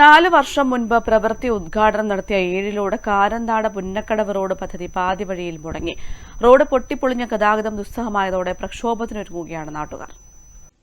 നാല് വർഷം മുൻപ് പ്രവൃത്തി ഉദ്ഘാടനം നടത്തിയ ഏഴിലോട് കാരന്താട പുന്നക്കടവ് റോഡ് പദ്ധതി പാതിവഴിയിൽ മുടങ്ങി. റോഡ് പൊട്ടിപ്പൊളിഞ്ഞ ഗതാഗതം ദുസ്സഹമായതോടെ പ്രക്ഷോഭത്തിനൊരുങ്ങുകയാണ് നാട്ടുകാർ.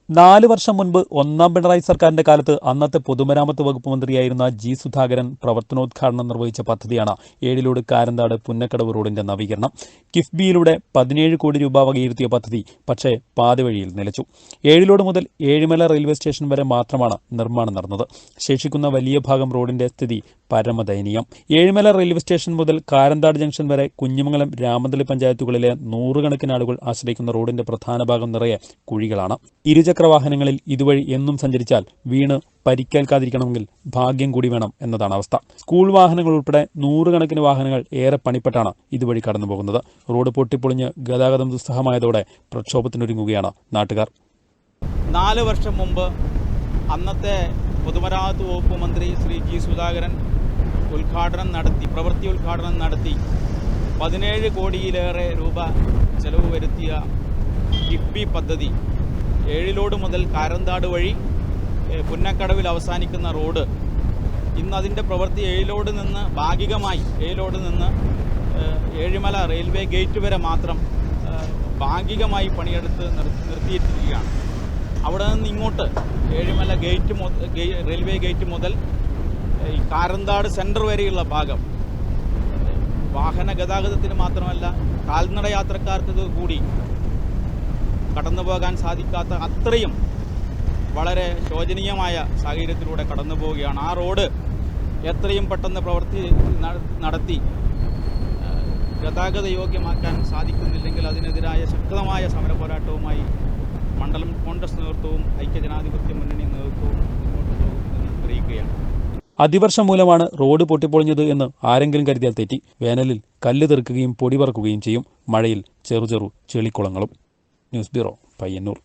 നാല് വർഷം മുൻപ് ഒന്നാം പിണറായി സർക്കാരിന്റെ കാലത്ത് അന്നത്തെ പൊതുമരാമത്ത് വകുപ്പ് മന്ത്രിയായിരുന്ന ജി സുധാകരൻ പ്രവർത്തനോദ്ഘാടനം നിർവഹിച്ച പദ്ധതിയാണ് ഏഴിലോട് കാരന്താട് പുന്നക്കടവ് റോഡിന്റെ നവീകരണം. കിഫ്ബിയിലൂടെ പതിനേഴ് കോടി രൂപ വകയിരുത്തിയ പദ്ധതി പക്ഷേ പാതിവഴിയിൽ നിലച്ചു. ഏഴിലോട് മുതൽ ഏഴിമല റെയിൽവേ സ്റ്റേഷൻ വരെ മാത്രമാണ് നിർമ്മാണം നടന്നത്. ശേഷിക്കുന്ന വലിയ ഭാഗം റോഡിന്റെ സ്ഥിതി പരമദയനീയം. ഏഴിമല റെയിൽവേ സ്റ്റേഷൻ മുതൽ കാരന്താട് ജംഗ്ഷൻ വരെ കുഞ്ഞിമംഗലം രാമന്തളി പഞ്ചായത്തുകളിലെ നൂറുകണക്കിന് ആളുകൾ ആശ്രയിക്കുന്ന റോഡിന്റെ പ്രധാന ഭാഗം നിറയെ കുഴികളാണ്. ഇരുചക്ര വാഹനങ്ങളിൽ ഇതുവഴി എന്നും സഞ്ചരിച്ചാൽ വീണ് പരിക്കേൽക്കാതിരിക്കണമെങ്കിൽ ഭാഗ്യം കൂടി വേണം എന്നതാണ് അവസ്ഥ. സ്കൂൾ വാഹനങ്ങൾ ഉൾപ്പെടെ നൂറുകണക്കിന് വാഹനങ്ങൾ ഏറെ പണിപ്പെട്ടാണ് ഇതുവഴി കടന്നുപോകുന്നത്. റോഡ് പൊട്ടിപ്പൊളിഞ്ഞ് ഗതാഗതം ദുസ്സഹമായതോടെ പ്രക്ഷോഭത്തിനൊരുങ്ങുകയാണ് നാട്ടുകാർ. നാല് വർഷം മുമ്പ് അന്നത്തെ പൊതുമരാമത്ത് വകുപ്പ് മന്ത്രി ശ്രീ ജി സുധാകരൻ ഉദ്ഘാടനം നടത്തി പ്രവൃത്തി ഉദ്ഘാടനം നടത്തി. പതിനേഴ് കോടിയിലേറെ രൂപ ചെലവ് വരുത്തിയ കിഫ്ബി പദ്ധതി. ഏഴിലോട് മുതൽ കാരന്താട് വഴി പുന്നക്കടവിൽ അവസാനിക്കുന്ന റോഡ്. ഇന്ന് അതിന്റെ പ്രവൃത്തി ഏഴിലോട് നിന്ന് ഭാഗികമായി ഏഴിലോട് നിന്ന് ഏഴിമല റെയിൽവേ ഗേറ്റ് വരെ മാത്രം ഭാഗികമായി പണിയെടുത്ത് നിർ- നിർത്തിയിട്ടിരിക്കുകയാണ് അവിടെ നിന്ന് ഇങ്ങോട്ട് ഏഴിമല ഗേറ്റ് റെയിൽവേ ഗേറ്റ് മുതൽ കാരന്താട് സെന്റർ വരെയുള്ള ഭാഗം. വാഹന ഗതാഗതത്തിന് മാത്രമല്ല കാൽനട യാത്രക്കാർക്ക് കൂടി കടന്നു പോകാൻ സാധിക്കാത്ത അത്രയും വളരെ ശോചനീയമായ സാഹചര്യത്തിലൂടെ കടന്നു പോവുകയാണ്. ആ റോഡ് എത്രയും പെട്ടെന്ന് പ്രവൃത്തി നടത്തി ഗതാഗത യോഗ്യമാക്കാൻ സാധിക്കുന്നില്ലെങ്കിൽ അതിനെതിരായ ശക്തമായ സമര പോരാട്ടവുമായി മണ്ഡലം കോൺഗ്രസ് നേതൃത്വവും ഐക്യജനാധിപത്യ മുന്നണി നേതൃത്വവും മുന്നോട്ട് പോകുമെന്ന് അറിയിക്കുകയാണ്. അതിവർഷം മൂലമാണ് റോഡ് പൊട്ടിപ്പൊളിഞ്ഞത് എന്ന് ആരെങ്കിലും കരുതിയാൽ തെറ്റി. വേനലിൽ കല്ല് തീർക്കുകയും പൊടി പറക്കുകയും ചെയ്യും. മഴയിൽ ചെറു ചെറു ചെളിക്കുളങ്ങളും. News bureau Payyanur.